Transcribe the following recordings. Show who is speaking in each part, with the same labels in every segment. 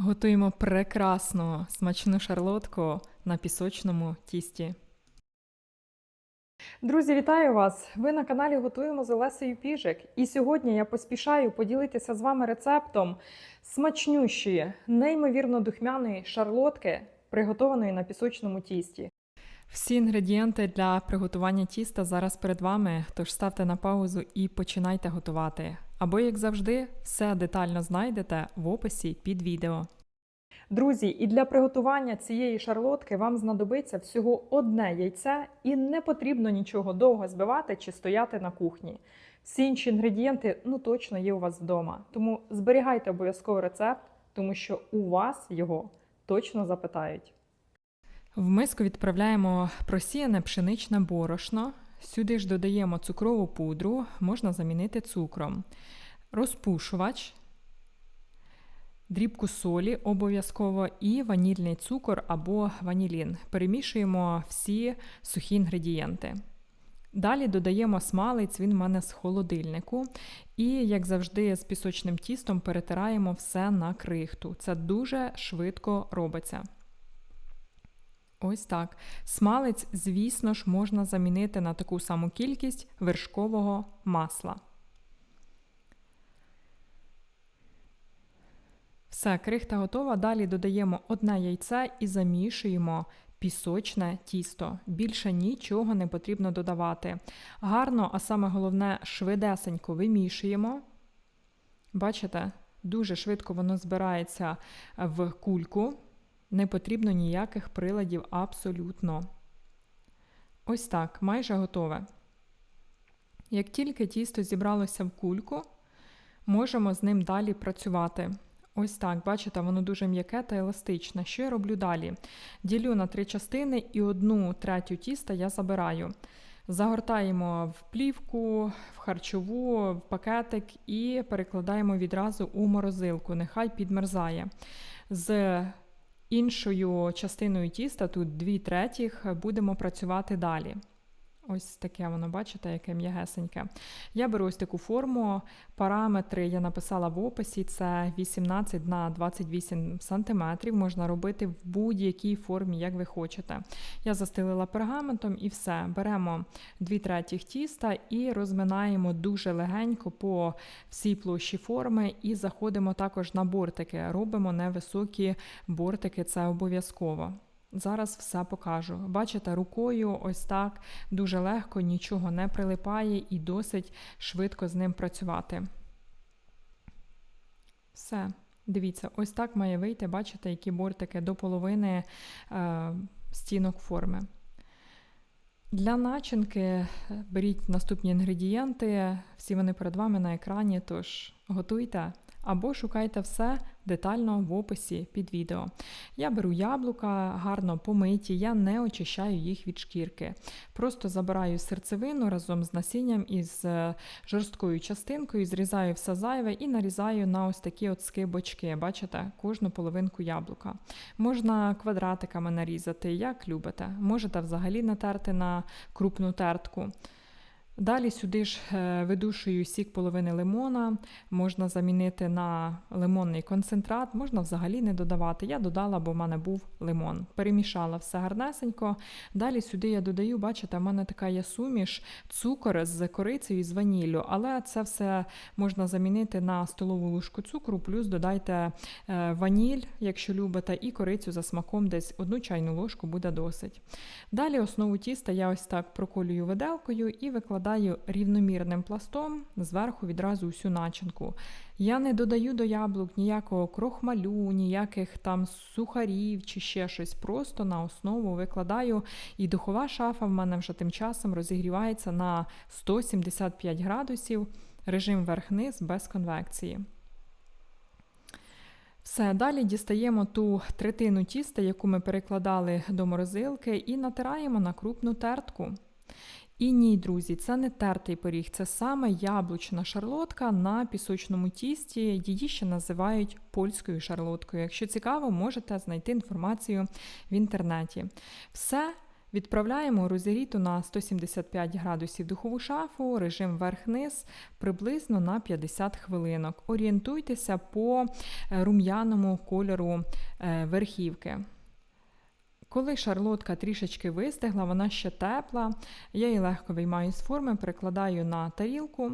Speaker 1: Готуємо прекрасну смачну шарлотку на пісочному тісті. Друзі, вітаю вас! Ви на каналі Готуємо з Олесею Піжик. І сьогодні я поспішаю поділитися з вами рецептом смачнющої, неймовірно духмяної шарлотки, приготованої на пісочному тісті. Всі інгредієнти для приготування тіста зараз перед вами, тож ставте на паузу і починайте готувати. Або, як завжди, все детально знайдете в описі під відео. Друзі, і для приготування цієї шарлотки вам знадобиться всього одне яйце, і не потрібно нічого довго збивати чи стояти на кухні. Всі інші інгредієнти ну точно є у вас вдома. Тому зберігайте обов'язково рецепт, тому що у вас його точно запитають. В миску відправляємо просіяне пшеничне борошно. Сюди ж додаємо цукрову пудру, можна замінити цукром, розпушувач, дрібку солі обов'язково і ванільний цукор або ванілін. Перемішуємо всі сухі інгредієнти. Далі додаємо смалець, він в мене з холодильнику. І, як завжди, з пісочним тістом перетираємо все на крихту. Це дуже швидко робиться. Ось так. Смалець, звісно ж, можна замінити на таку саму кількість вершкового масла. Все, крихта готова. Далі додаємо одне яйце і замішуємо пісочне тісто. Більше нічого не потрібно додавати. Гарно, а саме головне, швидесенько вимішуємо. Бачите, дуже швидко воно збирається в кульку. Не потрібно ніяких приладів абсолютно. Ось так, майже готове. Як тільки тісто зібралося в кульку, можемо з ним далі працювати. Ось так, бачите, воно дуже м'яке та еластичне. Що я роблю далі? Ділю на три частини і одну третю тіста я забираю. Загортаємо в плівку, в харчову, в пакетик і перекладаємо відразу у морозилку. Нехай підмерзає. З іншою частиною тіста, тут дві третіх, будемо працювати далі. Ось таке воно, бачите, яке м'ягесеньке. Я беру ось таку форму. Параметри я написала в описі: це 18 на 28 см. Можна робити в будь-якій формі, як ви хочете. Я застелила пергаментом і все. Беремо 2 третіх тіста і розминаємо дуже легенько по всій площі форми, і заходимо також на бортики. Робимо невисокі бортики, це обов'язково. Зараз все покажу. Бачите, рукою ось так дуже легко, нічого не прилипає і досить швидко з ним працювати. Все, дивіться, ось так має вийти, бачите, які бортики до половини е, стінок форми. Для начинки е, беріть наступні інгредієнти, всі вони перед вами на екрані, тож готуйте або шукайте все детально в описі під відео. Я беру яблука, гарно помиті, я не очищаю їх від шкірки. Просто забираю серцевину разом з насінням із е, жорсткою частинкою, зрізаю все зайве і нарізаю на ось такі от скибочки. Бачите, кожну половинку яблука. Можна квадратиками нарізати, як любите. Можете взагалі натерти на крупну тертку. Далі сюди ж е, видушую сік половини лимона, можна замінити на лимонний концентрат, можна взагалі не додавати. Я додала, бо в мене був лимон. Перемішала все гарнесенько. Далі сюди я додаю, бачите, в мене така є суміш, цукор з корицею і з ваніллю, але це все можна замінити на столову ложку цукру, плюс додайте е, ваніль, якщо любите, і корицю за смаком, десь одну чайну ложку буде досить. Далі основу тіста я ось так проколюю виделкою і викладаю викладаю рівномірним пластом зверху відразу всю начинку. Я не додаю до яблук ніякого крохмалю, ніяких там сухарів чи ще щось. Просто на основу викладаю. І духова шафа в мене вже тим часом розігрівається на 175 градусів, режим верх-низ без конвекції. Все, далі дістаємо ту третину тіста, яку ми перекладали до морозилки, і натираємо на крупну тертку. І ні, друзі, це не тертий пиріг, це саме яблучна шарлотка на пісочному тісті. Її ще називають польською шарлоткою. Якщо цікаво, можете знайти інформацію в інтернеті. Все Відправляємо розігріту на 175 градусів духову шафу, режим верх-низ приблизно на 50 хвилинок. Орієнтуйтеся по рум'яному кольору е, верхівки. Коли шарлотка трішечки вистигла, вона ще тепла, я її легко виймаю з форми, перекладаю на тарілку.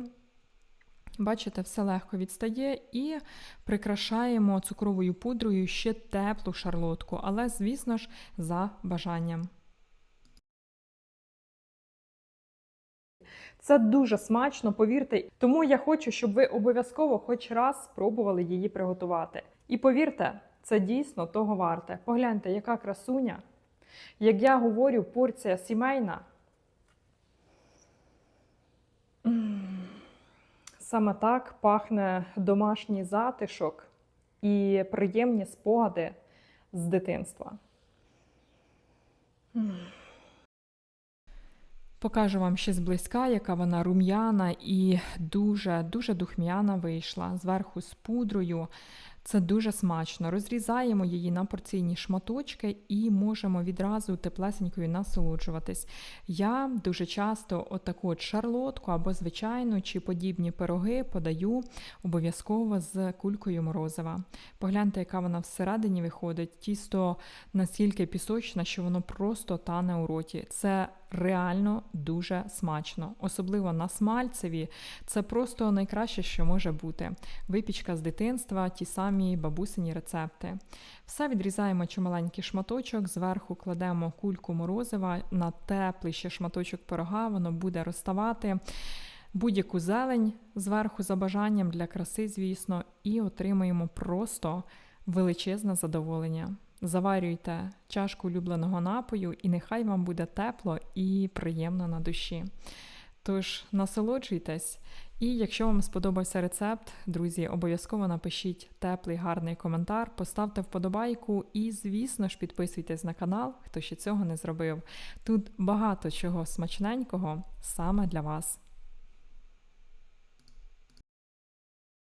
Speaker 1: Бачите, все легко відстає і прикрашаємо цукровою пудрою ще теплу шарлотку, але, звісно ж, за бажанням.
Speaker 2: Це дуже смачно, повірте. Тому я хочу, щоб ви обов'язково хоч раз спробували її приготувати. І повірте, це дійсно того варте. Погляньте, яка красуня. Як я говорю, порція сімейна. Саме так пахне домашній затишок і приємні спогади з дитинства.
Speaker 1: Покажу вам ще зблизька, яка вона рум'яна і дуже-дуже духмяна вийшла. Зверху з пудрою. Це дуже смачно. Розрізаємо її на порційні шматочки і можемо відразу теплесенькою насолоджуватись. Я дуже часто отаку от шарлотку або звичайну чи подібні пироги подаю обов'язково з кулькою морозива. Погляньте, яка вона всередині виходить. Тісто настільки пісочне, що воно просто тане у роті. Це реально дуже смачно, особливо на смальцеві. Це просто найкраще, що може бути. Випічка з дитинства, ті самі бабусині рецепти. Все відрізаємо чималенький шматочок, зверху кладемо кульку морозива на теплий ще шматочок пирога, воно буде розставати. Будь-яку зелень зверху за бажанням для краси, звісно, і отримуємо просто величезне задоволення. Заварюйте чашку улюбленого напою, і нехай вам буде тепло і приємно на душі. Тож насолоджуйтесь. І якщо вам сподобався рецепт, друзі, обов'язково напишіть теплий гарний коментар, поставте вподобайку і, звісно ж, підписуйтесь на канал, хто ще цього не зробив. Тут багато чого смачненького саме для вас.